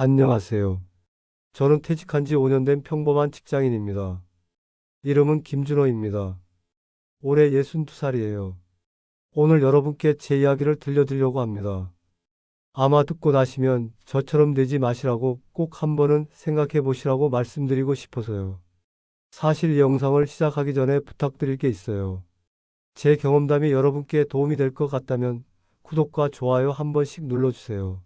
안녕하세요. 저는 퇴직한 지 5년 된 평범한 직장인입니다. 이름은 김준호입니다. 올해 62살이에요. 오늘 여러분께 제 이야기를 들려드리려고 합니다. 아마 듣고 나시면 저처럼 되지 마시라고 꼭 한 번은 생각해 보시라고 말씀드리고 싶어서요. 사실 이 영상을 시작하기 전에 부탁드릴 게 있어요. 제 경험담이 여러분께 도움이 될 것 같다면 구독과 좋아요 한 번씩 눌러주세요.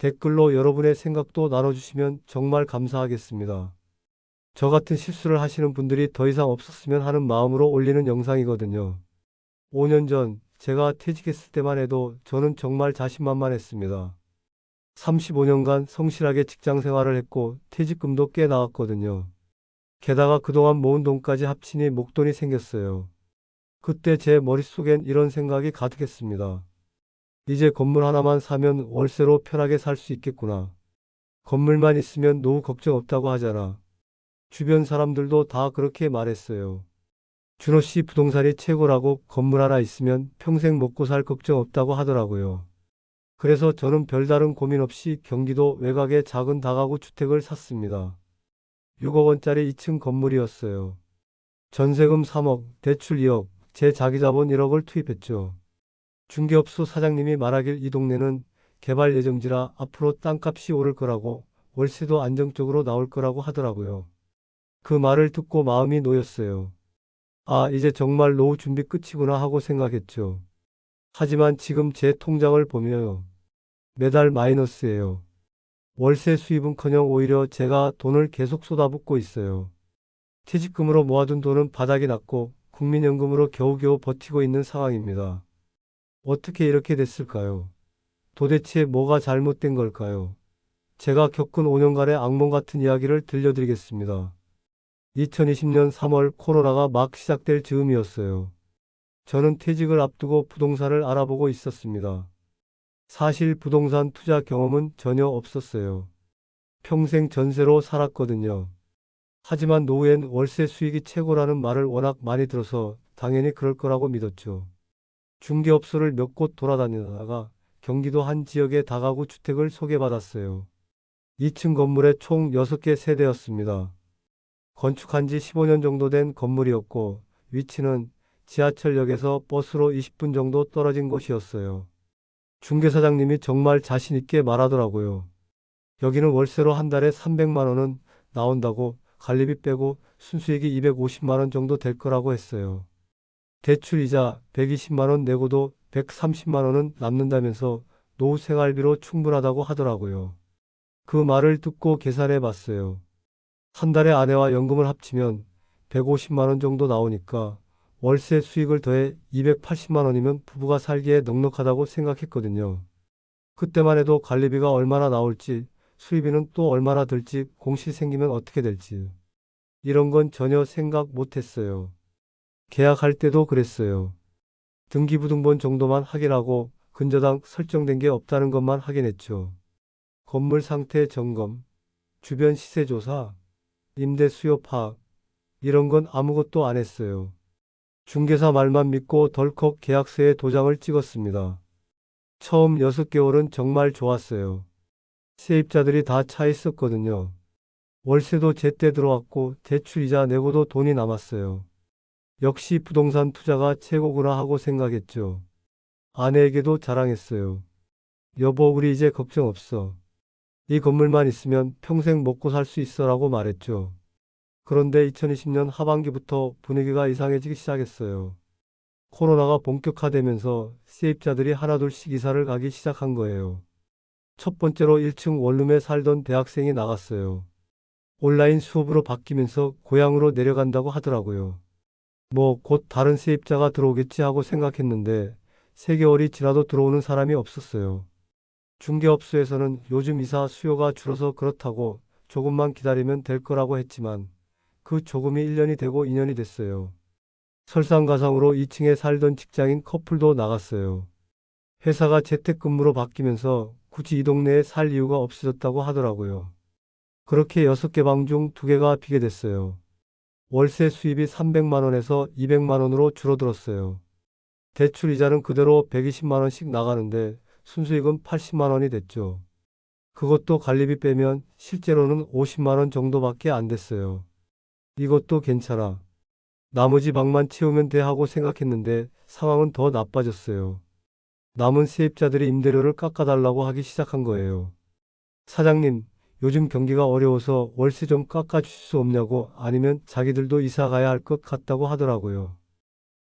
댓글로 여러분의 생각도 나눠주시면 정말 감사하겠습니다. 저 같은 실수를 하시는 분들이 더 이상 없었으면 하는 마음으로 올리는 영상이거든요. 5년 전 제가 퇴직했을 때만 해도 저는 정말 자신만만했습니다. 35년간 성실하게 직장 생활을 했고 퇴직금도 꽤 나왔거든요. 게다가 그동안 모은 돈까지 합치니 목돈이 생겼어요. 그때 제 머릿속엔 이런 생각이 가득했습니다. 이제 건물 하나만 사면 월세로 편하게 살 수 있겠구나. 건물만 있으면 노후 걱정 없다고 하잖아. 주변 사람들도 다 그렇게 말했어요. 준호 씨 부동산이 최고라고 건물 하나 있으면 평생 먹고 살 걱정 없다고 하더라고요. 그래서 저는 별다른 고민 없이 경기도 외곽의 작은 다가구 주택을 샀습니다. 6억 원짜리 2층 건물이었어요. 전세금 3억, 대출 2억, 제 자기자본 1억을 투입했죠. 중개업소 사장님이 말하길 이 동네는 개발 예정지라 앞으로 땅값이 오를 거라고 월세도 안정적으로 나올 거라고 하더라고요. 그 말을 듣고 마음이 놓였어요. 아, 이제 정말 노후 준비 끝이구나 하고 생각했죠. 하지만 지금 제 통장을 보면요. 매달 마이너스예요. 월세 수입은커녕 오히려 제가 돈을 계속 쏟아붓고 있어요. 퇴직금으로 모아둔 돈은 바닥이 났고 국민연금으로 겨우겨우 버티고 있는 상황입니다. 어떻게 이렇게 됐을까요? 도대체 뭐가 잘못된 걸까요? 제가 겪은 5년간의 악몽 같은 이야기를 들려드리겠습니다. 2020년 3월 코로나가 막 시작될 즈음이었어요. 저는 퇴직을 앞두고 부동산을 알아보고 있었습니다. 사실 부동산 투자 경험은 전혀 없었어요. 평생 전세로 살았거든요. 하지만 노후엔 월세 수익이 최고라는 말을 워낙 많이 들어서 당연히 그럴 거라고 믿었죠. 중개업소를 몇 곳 돌아다니다가 경기도 한 지역의 다가구 주택을 소개받았어요. 2층 건물에 총 6개 세대였습니다. 건축한 지 15년 정도 된 건물이었고 위치는 지하철역에서 버스로 20분 정도 떨어진 곳이었어요. 중개사장님이 정말 자신있게 말하더라고요. 여기는 월세로 한 달에 300만 원은 나온다고 관리비 빼고 순수익이 250만 원 정도 될 거라고 했어요. 대출이자 120만 원 내고도 130만 원은 남는다면서 노후 생활비로 충분하다고 하더라고요. 그 말을 듣고 계산해 봤어요. 한 달에 아내와 연금을 합치면 150만 원 정도 나오니까 월세 수익을 더해 280만 원이면 부부가 살기에 넉넉하다고 생각했거든요. 그때만 해도 관리비가 얼마나 나올지 수입비는 또 얼마나 들지 공시 생기면 어떻게 될지 이런 건 전혀 생각 못 했어요. 계약할 때도 그랬어요. 등기부등본 정도만 확인하고 근저당 설정된 게 없다는 것만 확인했죠. 건물 상태 점검, 주변 시세 조사, 임대 수요 파악 이런 건 아무것도 안 했어요. 중개사 말만 믿고 덜컥 계약서에 도장을 찍었습니다. 처음 6개월은 정말 좋았어요. 세입자들이 다 차 있었거든요. 월세도 제때 들어왔고 대출이자 내고도 돈이 남았어요. 역시 부동산 투자가 최고구나 하고 생각했죠. 아내에게도 자랑했어요. 여보, 우리 이제 걱정 없어. 이 건물만 있으면 평생 먹고 살 수 있어 라고 말했죠. 그런데 2020년 하반기부터 분위기가 이상해지기 시작했어요. 코로나가 본격화되면서 세입자들이 하나둘씩 이사를 가기 시작한 거예요. 첫 번째로 1층 원룸에 살던 대학생이 나갔어요. 온라인 수업으로 바뀌면서 고향으로 내려간다고 하더라고요. 뭐 곧 다른 세입자가 들어오겠지 하고 생각했는데 3개월이 지나도 들어오는 사람이 없었어요. 중개업소에서는 요즘 이사 수요가 줄어서 그렇다고 조금만 기다리면 될 거라고 했지만 그 조금이 1년이 되고 2년이 됐어요. 설상가상으로 2층에 살던 직장인 커플도 나갔어요. 회사가 재택근무로 바뀌면서 굳이 이 동네에 살 이유가 없어졌다고 하더라고요. 그렇게 6개 방 중 2개가 비게 됐어요. 월세 수입이 300만 원에서 200만 원으로 줄어들었어요. 대출 이자는 그대로 120만 원씩 나가는데 순수익은 80만 원이 됐죠. 그것도 관리비 빼면 실제로는 50만 원 정도밖에 안 됐어요. 이것도 괜찮아. 나머지 방만 채우면 돼 하고 생각했는데 상황은 더 나빠졌어요. 남은 세입자들이 임대료를 깎아달라고 하기 시작한 거예요. 사장님, 요즘 경기가 어려워서 월세 좀 깎아주실 수 없냐고 아니면 자기들도 이사 가야 할 것 같다고 하더라고요.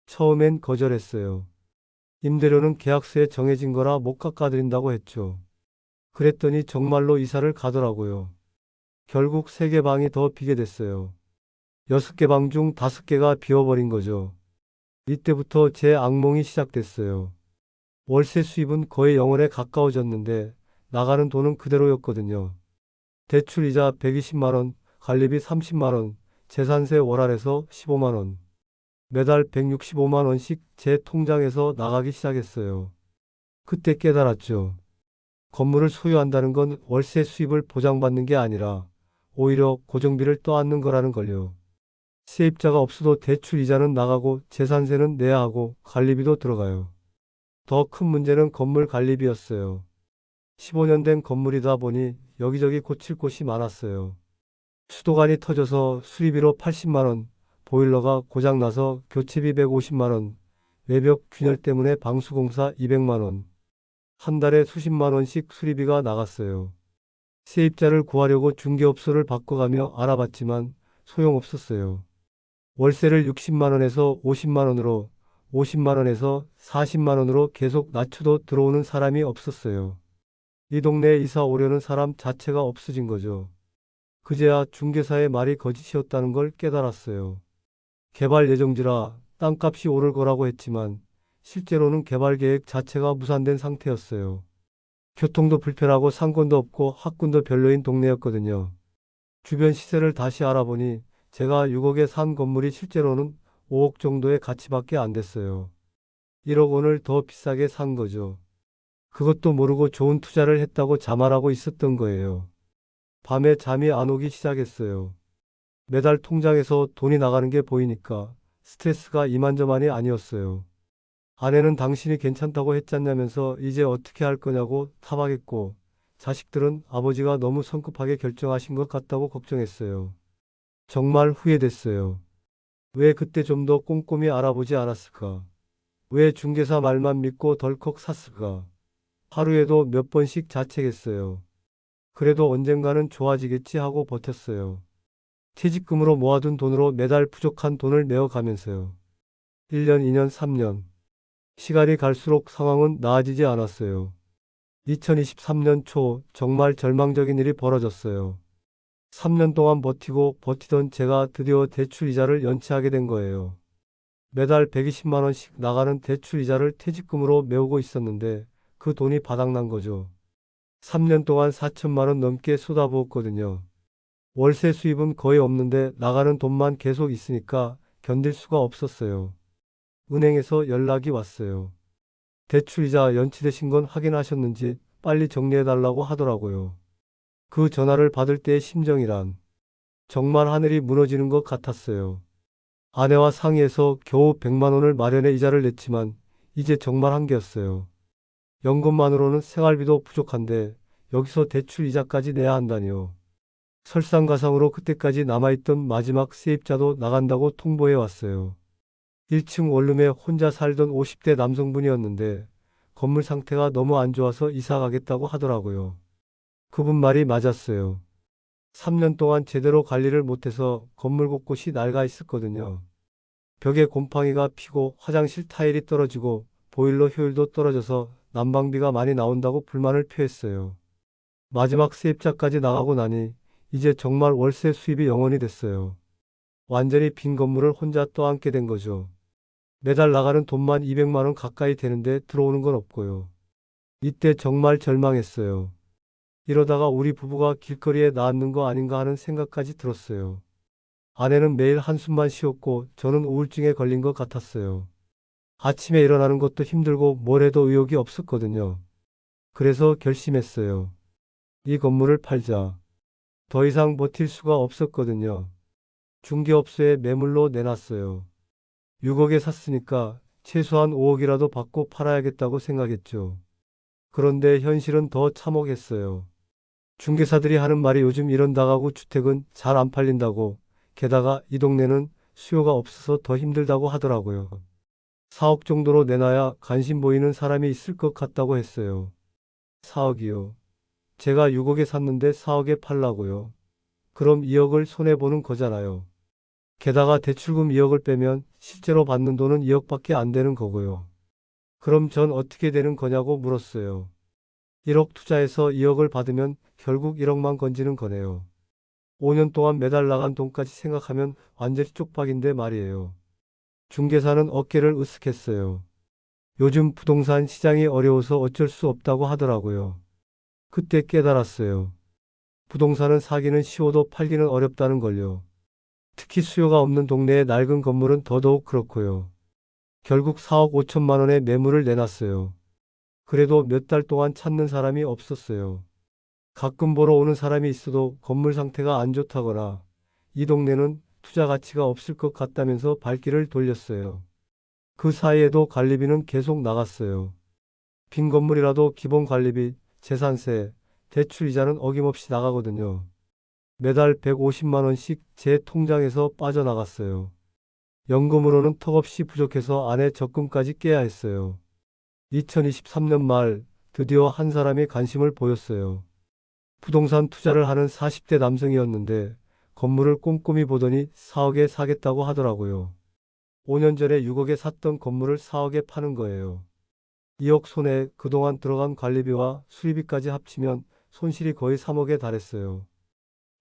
처음엔 거절했어요. 임대료는 계약서에 정해진 거라 못 깎아드린다고 했죠. 그랬더니 정말로 이사를 가더라고요. 결국 세개 방이 더 비게 됐어요. 여섯 개방중 다섯 개가 비어버린 거죠. 이때부터 제 악몽이 시작됐어요. 월세 수입은 거의 영원에 가까워졌는데 나가는 돈은 그대로였거든요. 대출이자 120만원, 관리비 30만원, 재산세 월할에서 15만원. 매달 165만원씩 제 통장에서 나가기 시작했어요. 그때 깨달았죠. 건물을 소유한다는 건 월세 수입을 보장받는 게 아니라 오히려 고정비를 떠안는 거라는 걸요. 세입자가 없어도 대출 이자는 나가고 재산세는 내야 하고 관리비도 들어가요. 더 큰 문제는 건물 관리비였어요. 15년 된 건물이다 보니 여기저기 고칠 곳이 많았어요. 수도관이 터져서 수리비로 80만원, 보일러가 고장나서 교체비 150만원, 외벽 균열 때문에 방수공사 200만원, 한 달에 수십만 원씩 수리비가 나갔어요. 세입자를 구하려고 중개업소를 바꿔가며 알아봤지만 소용없었어요. 월세를 60만 원에서 50만 원으로 50만 원에서 40만 원으로 계속 낮춰도 들어오는 사람이 없었어요. 이 동네에 이사 오려는 사람 자체가 없어진 거죠. 그제야 중개사의 말이 거짓이었다는 걸 깨달았어요. 개발 예정지라 땅값이 오를 거라고 했지만 실제로는 개발 계획 자체가 무산된 상태였어요. 교통도 불편하고 상권도 없고 학군도 별로인 동네였거든요. 주변 시세를 다시 알아보니 제가 6억에 산 건물이 실제로는 5억 정도의 가치밖에 안 됐어요. 1억 원을 더 비싸게 산 거죠. 그것도 모르고 좋은 투자를 했다고 자말하고 있었던 거예요. 밤에 잠이 안 오기 시작했어요. 매달 통장에서 돈이 나가는 게 보이니까 스트레스가 이만저만이 아니었어요. 아내는 당신이 괜찮다고 했잖냐면서 이제 어떻게 할 거냐고 타박했고 자식들은 아버지가 너무 성급하게 결정하신 것 같다고 걱정했어요. 정말 후회됐어요. 왜 그때 좀 더 꼼꼼히 알아보지 않았을까? 왜 중개사 말만 믿고 덜컥 샀을까? 하루에도 몇 번씩 자책했어요. 그래도 언젠가는 좋아지겠지 하고 버텼어요. 퇴직금으로 모아둔 돈으로 매달 부족한 돈을 내어가면서요. 1년, 2년, 3년. 시간이 갈수록 상황은 나아지지 않았어요. 2023년 초 정말 절망적인 일이 벌어졌어요. 3년 동안 버티고 버티던 제가 드디어 대출 이자를 연체하게 된 거예요. 매달 120만 원씩 나가는 대출 이자를 퇴직금으로 메우고 있었는데 그 돈이 바닥난 거죠. 3년 동안 4천만 원 넘게 쏟아부었거든요. 월세 수입은 거의 없는데 나가는 돈만 계속 있으니까 견딜 수가 없었어요. 은행에서 연락이 왔어요. 대출이자 연체되신 건 확인하셨는지 빨리 정리해달라고 하더라고요. 그 전화를 받을 때의 심정이란 정말 하늘이 무너지는 것 같았어요. 아내와 상의해서 겨우 100만 원을 마련해 이자를 냈지만 이제 정말 한계였어요. 연금만으로는 생활비도 부족한데 여기서 대출 이자까지 내야 한다니요. 설상가상으로 그때까지 남아있던 마지막 세입자도 나간다고 통보해 왔어요. 1층 원룸에 혼자 살던 50대 남성분이었는데 건물 상태가 너무 안 좋아서 이사 가겠다고 하더라고요. 그분 말이 맞았어요. 3년 동안 제대로 관리를 못해서 건물 곳곳이 낡아 있었거든요. 벽에 곰팡이가 피고 화장실 타일이 떨어지고 보일러 효율도 떨어져서 난방비가 많이 나온다고 불만을 표했어요. 마지막 세입자까지 나가고 나니 이제 정말 월세 수입이 영원이 됐어요. 완전히 빈 건물을 혼자 떠안게 된 거죠. 매달 나가는 돈만 200만 원 가까이 되는데 들어오는 건 없고요. 이때 정말 절망했어요. 이러다가 우리 부부가 길거리에 나앉는 거 아닌가 하는 생각까지 들었어요. 아내는 매일 한숨만 쉬었고 저는 우울증에 걸린 것 같았어요. 아침에 일어나는 것도 힘들고 뭘 해도 의욕이 없었거든요. 그래서 결심했어요. 이 건물을 팔자. 더 이상 버틸 수가 없었거든요. 중개업소에 매물로 내놨어요. 6억에 샀으니까 최소한 5억이라도 받고 팔아야겠다고 생각했죠. 그런데 현실은 더 참혹했어요. 중개사들이 하는 말이 요즘 이런 다가구 주택은 잘 안 팔린다고, 게다가 이 동네는 수요가 없어서 더 힘들다고 하더라고요. 4억 정도로 내놔야 관심 보이는 사람이 있을 것 같다고 했어요. 4억이요. 제가 6억에 샀는데 4억에 팔라고요. 그럼 2억을 손해보는 거잖아요. 게다가 대출금 2억을 빼면 실제로 받는 돈은 2억밖에 안 되는 거고요. 그럼 전 어떻게 되는 거냐고 물었어요. 1억 투자해서 2억을 받으면 결국 1억만 건지는 거네요. 5년 동안 매달 나간 돈까지 생각하면 완전히 쪽박인데 말이에요. 중개사는 어깨를 으쓱했어요. 요즘 부동산 시장이 어려워서 어쩔 수 없다고 하더라고요. 그때 깨달았어요. 부동산은 사기는 쉬워도 팔기는 어렵다는 걸요. 특히 수요가 없는 동네의 낡은 건물은 더더욱 그렇고요. 결국 4억 5천만 원의 매물을 내놨어요. 그래도 몇 달 동안 찾는 사람이 없었어요. 가끔 보러 오는 사람이 있어도 건물 상태가 안 좋다거나 이 동네는 투자 가치가 없을 것 같다면서 발길을 돌렸어요. 그 사이에도 관리비는 계속 나갔어요. 빈 건물이라도 기본 관리비, 재산세, 대출 이자는 어김없이 나가거든요. 매달 150만 원씩 제 통장에서 빠져나갔어요. 연금으로는 턱없이 부족해서 아내 적금까지 깨야 했어요. 2023년 말 드디어 한 사람이 관심을 보였어요. 부동산 투자를 하는 40대 남성이었는데 건물을 꼼꼼히 보더니 4억에 사겠다고 하더라고요. 5년 전에 6억에 샀던 건물을 4억에 파는 거예요. 2억 손에 그동안 들어간 관리비와 수리비까지 합치면 손실이 거의 3억에 달했어요.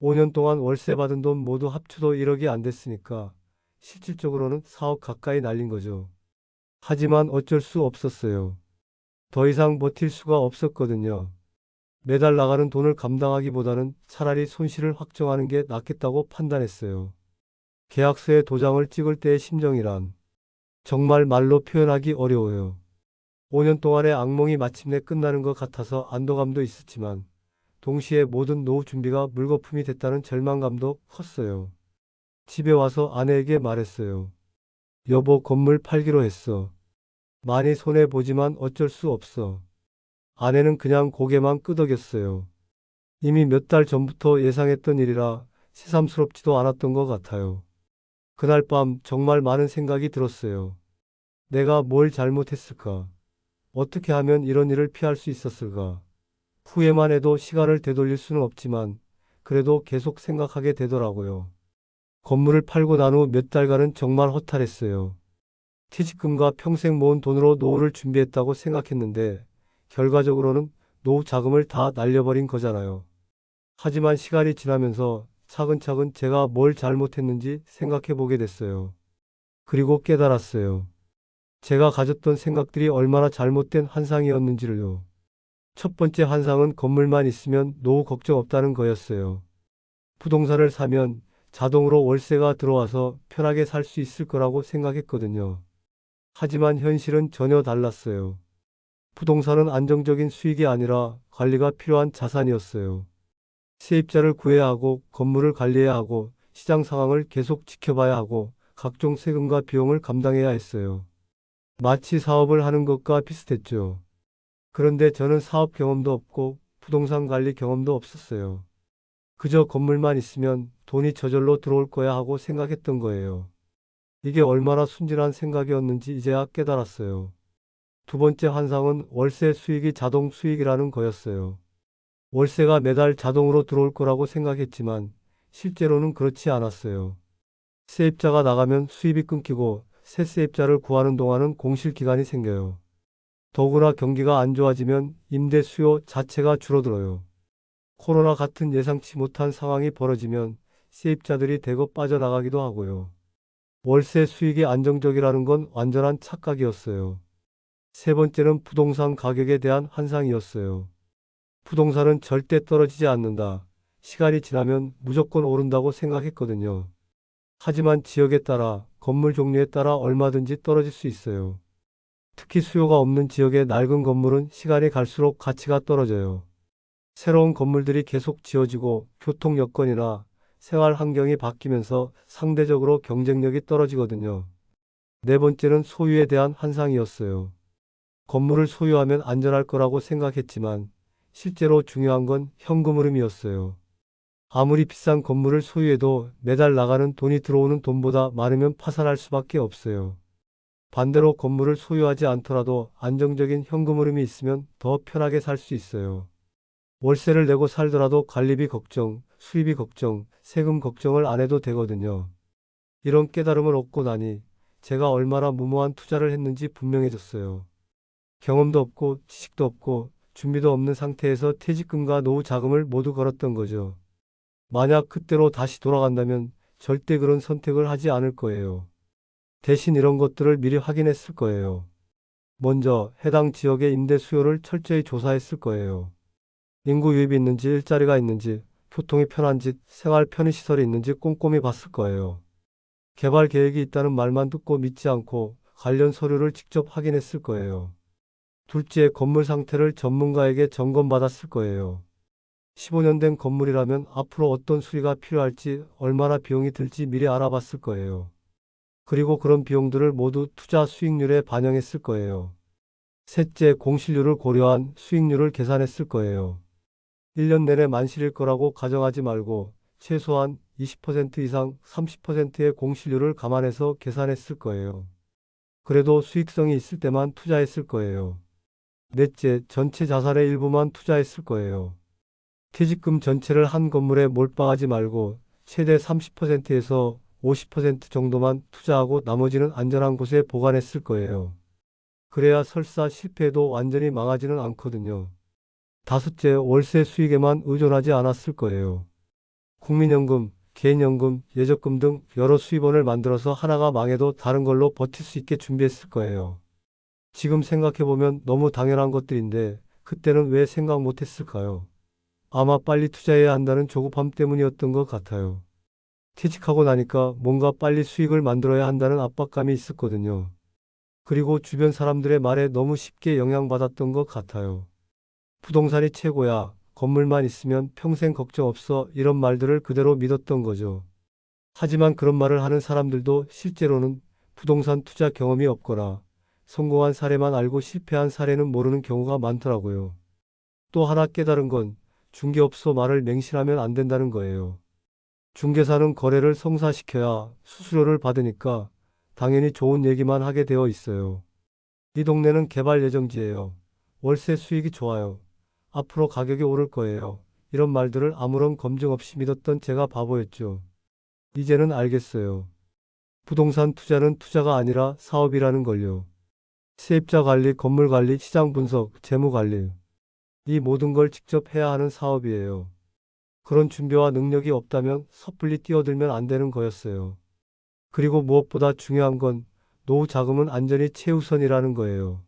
5년 동안 월세 받은 돈 모두 합쳐도 1억이 안 됐으니까 실질적으로는 4억 가까이 날린 거죠. 하지만 어쩔 수 없었어요. 더 이상 버틸 수가 없었거든요. 매달 나가는 돈을 감당하기보다는 차라리 손실을 확정하는 게 낫겠다고 판단했어요. 계약서에 도장을 찍을 때의 심정이란 정말 말로 표현하기 어려워요. 5년 동안의 악몽이 마침내 끝나는 것 같아서 안도감도 있었지만 동시에 모든 노후 준비가 물거품이 됐다는 절망감도 컸어요. 집에 와서 아내에게 말했어요. 여보 건물 팔기로 했어. 많이 손해보지만 어쩔 수 없어. 아내는 그냥 고개만 끄덕였어요. 이미 몇 달 전부터 예상했던 일이라 새삼스럽지도 않았던 것 같아요. 그날 밤 정말 많은 생각이 들었어요. 내가 뭘 잘못했을까? 어떻게 하면 이런 일을 피할 수 있었을까? 후회만 해도 시간을 되돌릴 수는 없지만 그래도 계속 생각하게 되더라고요. 건물을 팔고 난 후 몇 달간은 정말 허탈했어요. 퇴직금과 평생 모은 돈으로 노후를 준비했다고 생각했는데 결과적으로는 노후 자금을 다 날려버린 거잖아요. 하지만 시간이 지나면서 차근차근 제가 뭘 잘못했는지 생각해 보게 됐어요. 그리고 깨달았어요. 제가 가졌던 생각들이 얼마나 잘못된 환상이었는지를요. 첫 번째 환상은 건물만 있으면 노후 걱정 없다는 거였어요. 부동산을 사면 자동으로 월세가 들어와서 편하게 살 수 있을 거라고 생각했거든요. 하지만 현실은 전혀 달랐어요. 부동산은 안정적인 수익이 아니라 관리가 필요한 자산이었어요. 세입자를 구해야 하고 건물을 관리해야 하고 시장 상황을 계속 지켜봐야 하고 각종 세금과 비용을 감당해야 했어요. 마치 사업을 하는 것과 비슷했죠. 그런데 저는 사업 경험도 없고 부동산 관리 경험도 없었어요. 그저 건물만 있으면 돈이 저절로 들어올 거야 하고 생각했던 거예요. 이게 얼마나 순진한 생각이었는지 이제야 깨달았어요. 두 번째 환상은 월세 수익이 자동 수익이라는 거였어요. 월세가 매달 자동으로 들어올 거라고 생각했지만 실제로는 그렇지 않았어요. 세입자가 나가면 수입이 끊기고 새 세입자를 구하는 동안은 공실 기간이 생겨요. 더구나 경기가 안 좋아지면 임대 수요 자체가 줄어들어요. 코로나 같은 예상치 못한 상황이 벌어지면 세입자들이 대거 빠져나가기도 하고요. 월세 수익이 안정적이라는 건 완전한 착각이었어요. 세 번째는 부동산 가격에 대한 환상이었어요. 부동산은 절대 떨어지지 않는다. 시간이 지나면 무조건 오른다고 생각했거든요. 하지만 지역에 따라, 건물 종류에 따라 얼마든지 떨어질 수 있어요. 특히 수요가 없는 지역의 낡은 건물은 시간이 갈수록 가치가 떨어져요. 새로운 건물들이 계속 지어지고 교통 여건이나 생활 환경이 바뀌면서 상대적으로 경쟁력이 떨어지거든요. 네 번째는 소유에 대한 환상이었어요. 건물을 소유하면 안전할 거라고 생각했지만 실제로 중요한 건 현금 흐름이었어요. 아무리 비싼 건물을 소유해도 매달 나가는 돈이 들어오는 돈보다 많으면 파산할 수밖에 없어요. 반대로 건물을 소유하지 않더라도 안정적인 현금 흐름이 있으면 더 편하게 살 수 있어요. 월세를 내고 살더라도 관리비 걱정, 수입이 걱정, 세금 걱정을 안 해도 되거든요. 이런 깨달음을 얻고 나니 제가 얼마나 무모한 투자를 했는지 분명해졌어요. 경험도 없고 지식도 없고 준비도 없는 상태에서 퇴직금과 노후 자금을 모두 걸었던 거죠. 만약 그때로 다시 돌아간다면 절대 그런 선택을 하지 않을 거예요. 대신 이런 것들을 미리 확인했을 거예요. 먼저 해당 지역의 임대 수요를 철저히 조사했을 거예요. 인구 유입이 있는지 일자리가 있는지 교통이 편한지 생활 편의시설이 있는지 꼼꼼히 봤을 거예요. 개발 계획이 있다는 말만 듣고 믿지 않고 관련 서류를 직접 확인했을 거예요. 둘째, 건물 상태를 전문가에게 점검받았을 거예요. 15년 된 건물이라면 앞으로 어떤 수리가 필요할지 얼마나 비용이 들지 미리 알아봤을 거예요. 그리고 그런 비용들을 모두 투자 수익률에 반영했을 거예요. 셋째, 공실률을 고려한 수익률을 계산했을 거예요. 1년 내내 만실일 거라고 가정하지 말고 최소한 20% 이상 30%의 공실률을 감안해서 계산했을 거예요. 그래도 수익성이 있을 때만 투자했을 거예요. 넷째, 전체 자산의 일부만 투자했을 거예요. 퇴직금 전체를 한 건물에 몰빵하지 말고 최대 30%에서 50% 정도만 투자하고 나머지는 안전한 곳에 보관했을 거예요. 그래야 설사 실패해도 완전히 망하지는 않거든요. 다섯째, 월세 수익에만 의존하지 않았을 거예요. 국민연금, 개인연금, 예적금 등 여러 수입원을 만들어서 하나가 망해도 다른 걸로 버틸 수 있게 준비했을 거예요. 지금 생각해보면 너무 당연한 것들인데 그때는 왜 생각 못했을까요? 아마 빨리 투자해야 한다는 조급함 때문이었던 것 같아요. 퇴직하고 나니까 뭔가 빨리 수익을 만들어야 한다는 압박감이 있었거든요. 그리고 주변 사람들의 말에 너무 쉽게 영향받았던 것 같아요. 부동산이 최고야. 건물만 있으면 평생 걱정 없어. 이런 말들을 그대로 믿었던 거죠. 하지만 그런 말을 하는 사람들도 실제로는 부동산 투자 경험이 없거나 성공한 사례만 알고 실패한 사례는 모르는 경우가 많더라고요. 또 하나 깨달은 건 중개업소 말을 맹신하면 안 된다는 거예요. 중개사는 거래를 성사시켜야 수수료를 받으니까 당연히 좋은 얘기만 하게 되어 있어요. 이 동네는 개발 예정지예요. 월세 수익이 좋아요. 앞으로 가격이 오를 거예요. 이런 말들을 아무런 검증 없이 믿었던 제가 바보였죠. 이제는 알겠어요. 부동산 투자는 투자가 아니라 사업이라는 걸요. 세입자 관리, 건물 관리, 시장 분석, 재무 관리. 이 모든 걸 직접 해야 하는 사업이에요. 그런 준비와 능력이 없다면 섣불리 뛰어들면 안 되는 거였어요. 그리고 무엇보다 중요한 건 노후 자금은 안전이 최우선이라는 거예요.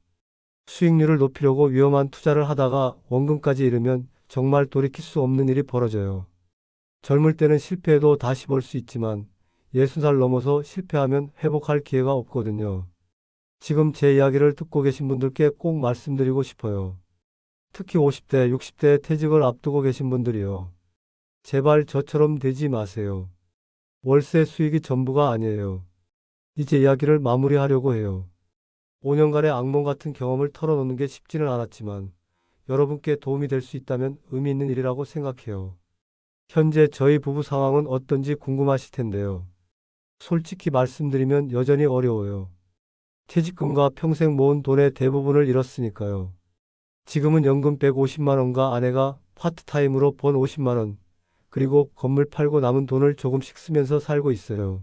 수익률을 높이려고 위험한 투자를 하다가 원금까지 잃으면 정말 돌이킬 수 없는 일이 벌어져요. 젊을 때는 실패해도 다시 벌 수 있지만 60살 넘어서 실패하면 회복할 기회가 없거든요. 지금 제 이야기를 듣고 계신 분들께 꼭 말씀드리고 싶어요. 특히 50대, 60대 퇴직을 앞두고 계신 분들이요. 제발 저처럼 되지 마세요. 월세 수익이 전부가 아니에요. 이제 이야기를 마무리하려고 해요. 5년간의 악몽 같은 경험을 털어놓는 게 쉽지는 않았지만 여러분께 도움이 될 수 있다면 의미 있는 일이라고 생각해요. 현재 저희 부부 상황은 어떤지 궁금하실 텐데요. 솔직히 말씀드리면 여전히 어려워요. 퇴직금과 평생 모은 돈의 대부분을 잃었으니까요. 지금은 연금 150만 원과 아내가 파트타임으로 번 50만 원, 그리고 건물 팔고 남은 돈을 조금씩 쓰면서 살고 있어요.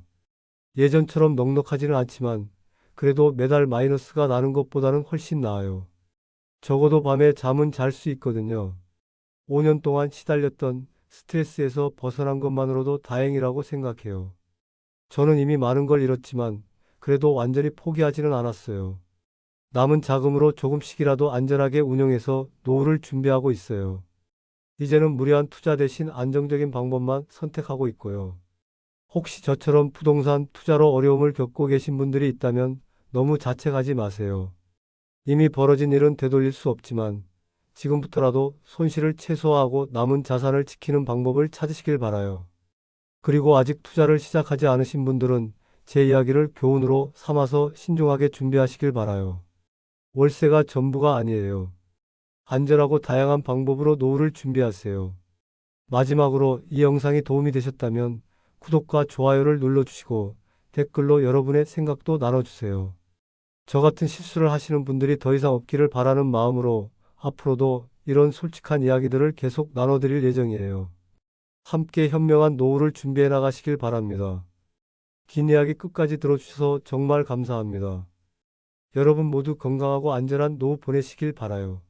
예전처럼 넉넉하지는 않지만 그래도 매달 마이너스가 나는 것보다는 훨씬 나아요. 적어도 밤에 잠은 잘 수 있거든요. 5년 동안 시달렸던 스트레스에서 벗어난 것만으로도 다행이라고 생각해요. 저는 이미 많은 걸 잃었지만 그래도 완전히 포기하지는 않았어요. 남은 자금으로 조금씩이라도 안전하게 운영해서 노후를 준비하고 있어요. 이제는 무리한 투자 대신 안정적인 방법만 선택하고 있고요. 혹시 저처럼 부동산 투자로 어려움을 겪고 계신 분들이 있다면 너무 자책하지 마세요. 이미 벌어진 일은 되돌릴 수 없지만 지금부터라도 손실을 최소화하고 남은 자산을 지키는 방법을 찾으시길 바라요. 그리고 아직 투자를 시작하지 않으신 분들은 제 이야기를 교훈으로 삼아서 신중하게 준비하시길 바라요. 월세가 전부가 아니에요. 안전하고 다양한 방법으로 노후를 준비하세요. 마지막으로 이 영상이 도움이 되셨다면 구독과 좋아요를 눌러주시고 댓글로 여러분의 생각도 나눠주세요. 저 같은 실수를 하시는 분들이 더 이상 없기를 바라는 마음으로 앞으로도 이런 솔직한 이야기들을 계속 나눠드릴 예정이에요. 함께 현명한 노후를 준비해 나가시길 바랍니다. 긴 이야기 끝까지 들어주셔서 정말 감사합니다. 여러분 모두 건강하고 안전한 노후 보내시길 바라요.